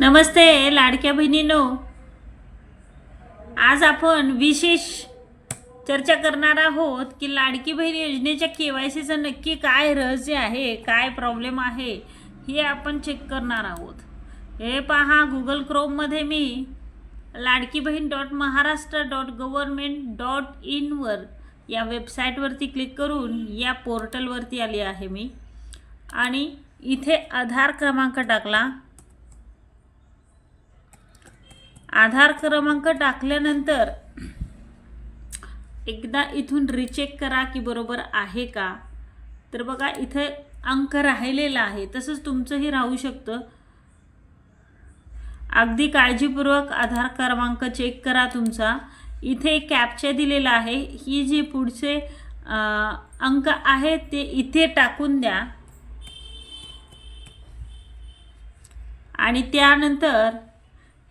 नमस्ते लाडक्या बहिणीनो. आज आपण विशेष चर्चा करणार आहोत की लाडकी बहीण योजनेच्या के वाय सीचं नक्की काय रहस्य आहे काय प्रॉब्लेम आहे हे आपण चेक करणार आहोत. हे पहा गुगल क्रोममध्ये मी Ladki Bahin dot Maharashtra dot government dot इनवर या वेबसाईटवरती क्लिक करून या पोर्टलवरती आली आहे मी. आणि इथे आधार क्रमांक टाकला. आधार क्रमांक टाकल्यानंतर एकदा इथून रिचेक करा की बरोबर आहे का. तर बघा इथे अंक राहिलेला आहे. तसंच तुमचंही राहू शकतं. अगदी काळजीपूर्वक आधार क्रमांक चेक करा तुमचा. इथे एक कॅप्चा दिलेला आहे. ही जी पुढचे अंक आहेत ते इथे टाकून द्या. आणि त्यानंतर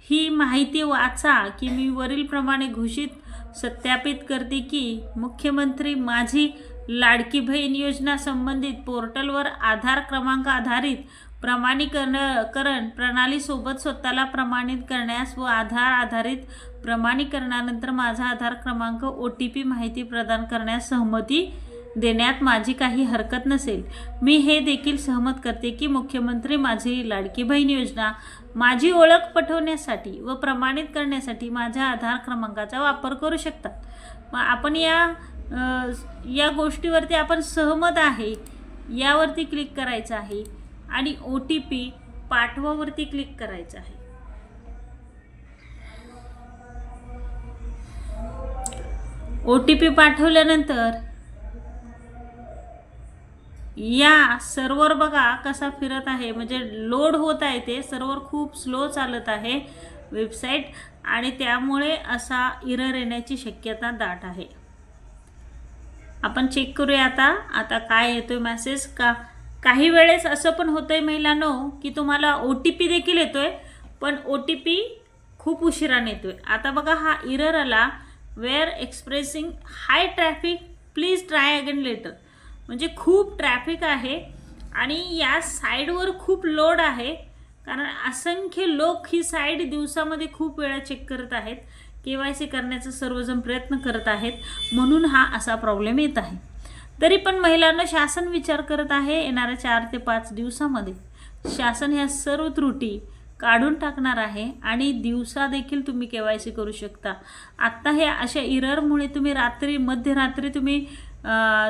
ही माहिती वाचा की मी वरीलप्रमाणे घोषित सत्यापित करते की मुख्यमंत्री माझी लाडकी बहीण योजना संबंधित पोर्टलवर आधार क्रमांक आधारित प्रमाणीकरण करण प्रणालीसोबत स्वतःला प्रमाणित करण्यास व आधार आधारित प्रमाणीकरणानंतर माझा आधार क्रमांक ओ टी पी माहिती प्रदान करण्यास सहमती देण्यात माझी काही हरकत नसेल. मी हे देखील सहमत करते की मुख्यमंत्री माझी लाडकी बहीण योजना माझी ओळख पटवण्यासाठी व प्रमाणित करण्यासाठी माझ्या आधार क्रमांकाचा वापर करू शकतात. मग आपण या या गोष्टीवरती आपण सहमत आहे. यावरती क्लिक करायचं आहे आणि ओ टी पी पाठवावरती क्लिक करायचं आहे. ओ टी पी पाठवल्यानंतर या सर्वर बघा कसा फिरत आहे. म्हणजे लोड होत आहे ते सर्वर खूप स्लो चालत आहे वेबसाईट आणि त्यामुळे असा इरर येण्याची शक्यता दाट आहे. आपण चेक करूया आता. आता काय येतोय मॅसेज का काही वेळेस असं पण होतं आहे महिलांनो की तुम्हाला ओ टी पी देखील येतो आहे पण ओ टी पी खूप उशिराने आहे आता बघा हा इरर आला we're experiencing high traffic please try again later म्हणजे खूप ट्रॅफिक आहे आणि या साईडवर खूप लोड आहे. कारण असंख्य लोक ही साईड दिवसामध्ये खूप वेळा चेक करत आहेत. के वाय सी करण्याचा सर्वजण प्रयत्न करत आहेत. म्हणून हा असा प्रॉब्लेम येत आहे. तरी पण महिलांना शासन विचार करत आहे येणाऱ्या चार ते पाच दिवसामध्ये. शासन ह्या सर्व त्रुटी काढून टाकणार आहे आणि दिवसा देखील तुम्ही के वाय सी करू शकता. आत्ता हे अशा इररमुळे तुम्ही रात्री मध्यरात्री तुम्ही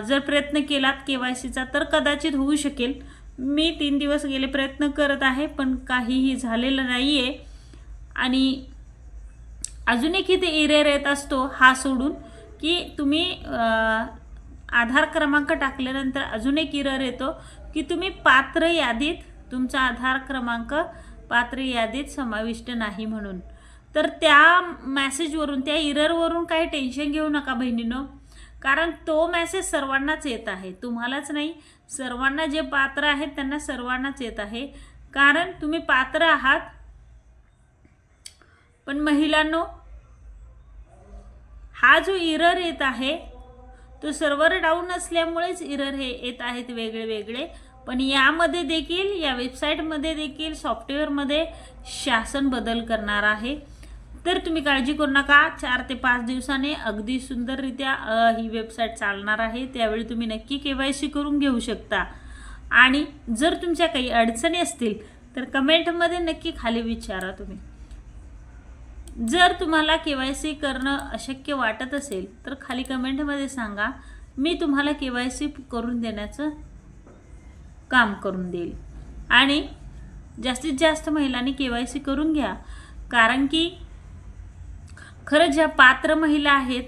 जर प्रयत्न केलात के वाय सीचा तर कदाचित होऊ शकेल. मी तीन दिवस गेले प्रयत्न करत आहे पण काहीही झालेलं नाही आहे आणि अजून एक इथे इरेर येत असतो हा सोडून की तुम्ही आधार क्रमांक टाकल्यानंतर अजून एक इरर येतो की तुम्ही पात्र यादीत तुमचा आधार क्रमांक पात्र यादीत समाविष्ट नाही म्हणून. तर त्या मॅसेजवरून त्या इररवरून काही टेन्शन घेऊ नका बहिणीनं. कारण तो मेसेज सर्वांनाच येत आहे. तुम्हालाच नाही सर्वांना जे पात्र आहेत त्यांना सर्वांनाच येत आहे. कारण तुम्ही पात्र आहात. पण महिलांनो हा जो इरर येत आहे तो सर्व्हर डाऊन असल्यामुळेच इरर हे येत आहेत वेगळे वेगळे पण यामध्ये देखील या वेबसाईटमध्ये देखील सॉफ्टवेअरमध्ये शासन बदल करणार आहे. तर तुम्ही काळजी करू नका. चार ते पाच दिवसाने अगदी सुंदररित्या ही वेबसाईट चालणार आहे. त्यावेळी तुम्ही नक्की के वाय सी करून घेऊ शकता. आणि जर तुमच्या काही अडचणी असतील तर कमेंटमध्ये नक्की खाली विचारा तुम्ही. जर तुम्हाला के वाय सी करणं अशक्य वाटत असेल तर खाली कमेंटमध्ये सांगा मी तुम्हाला के वाय सी करून देण्याचं काम करून देईल. आणि जास्तीत जास्त महिलांनी के वाय सी करून घ्या. कारण की खरं ज्या पात्र महिला आहेत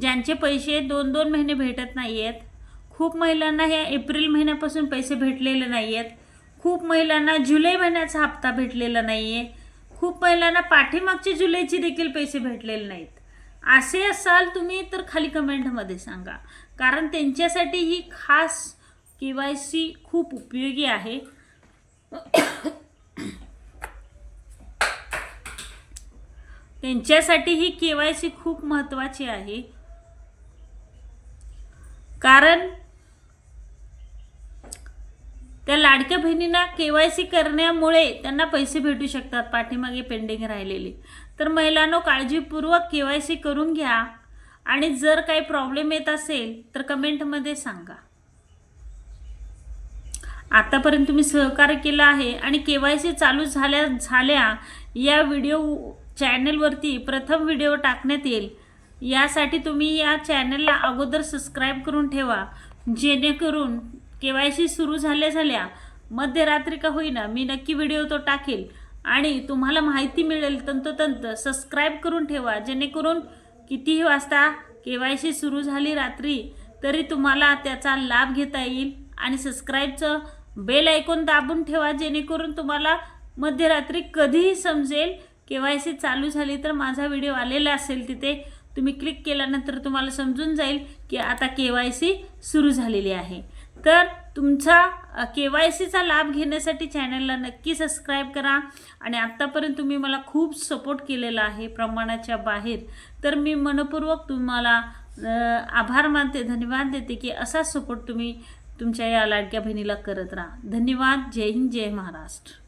ज्यांचे पैसे दोन दोन महिने भेटत नाही आहेत खूप महिलांना ह्या एप्रिल महिन्यापासून पैसे भेटलेले नाही आहेत खूप महिलांना जुलै महिन्याचा हप्ता भेटलेला नाही आहे खूप महिलांना पाठीमागचे जुलैचे देखील पैसे भेटलेले नाहीत. असे असाल तुम्ही तर खाली कमेंटमध्ये सांगा. कारण त्यांच्यासाठी ही खास के वाय सी खूप उपयोगी आहे. त्यांच्यासाठी ही के वाय सी खूप महत्त्वाची आहे. कारण त्या लाडक्या बहिणींना के वाय सी करण्यामुळे त्यांना पैसे भेटू शकतात पाठीमागे पेंडिंग राहिलेले. तर महिलांनो काळजीपूर्वक के वाय सी करून घ्या. आणि जर काही प्रॉब्लेम येत असेल तर कमेंटमध्ये सांगा. आतापर्यंत तुम्ही सहकार्य केलं आहे आणि के वाय सी चालू झाल्या झाल्या या व्हिडिओ चॅनलवरती प्रथम व्हिडिओ टाकण्यात येईल. यासाठी तुम्ही या चॅनलला अगोदर सबस्क्राईब करून ठेवा. जेणेकरून के वाय सी सुरू झाल्या झाल्या मध्यरात्री का होईना मी नक्की व्हिडिओ तो टाकेल. आणि तुम्हाला माहिती मिळेल तंतोतंत सबस्क्राईब करून ठेवा. जेणेकरून कितीही वाजता के वाय सी सुरू झाली रात्री तरी तुम्हाला त्याचा लाभ घेता येईल. आणि सबस्क्राईबचं बेल ऐकून दाबून ठेवा जेणेकरून तुम्हाला मध्यरात्री कधीही समजेल के वाय सी चालू झाली तर माझा व्हिडिओ आलेला असेल तिथे तुम्ही क्लिक केल्यानंतर तुम्हाला समजून जाईल की आता के वाय सी सुरू झालेली आहे. तर तुमचा के वाय सीचा लाभ घेण्यासाठी चॅनलला नक्की सबस्क्राईब करा आणि आत्तापर्यंत तुम्ही मला खूप सपोर्ट केलेला आहे प्रमाणाच्या बाहेर तर मी मनपूर्वक तुम्हाला आभार मानते धन्यवाद देते की असा सपोर्ट तुम्ही तुमच्या या लाडक्या बहिणीला करत राहा. धन्यवाद. जय हिंद. जय महाराष्ट्र.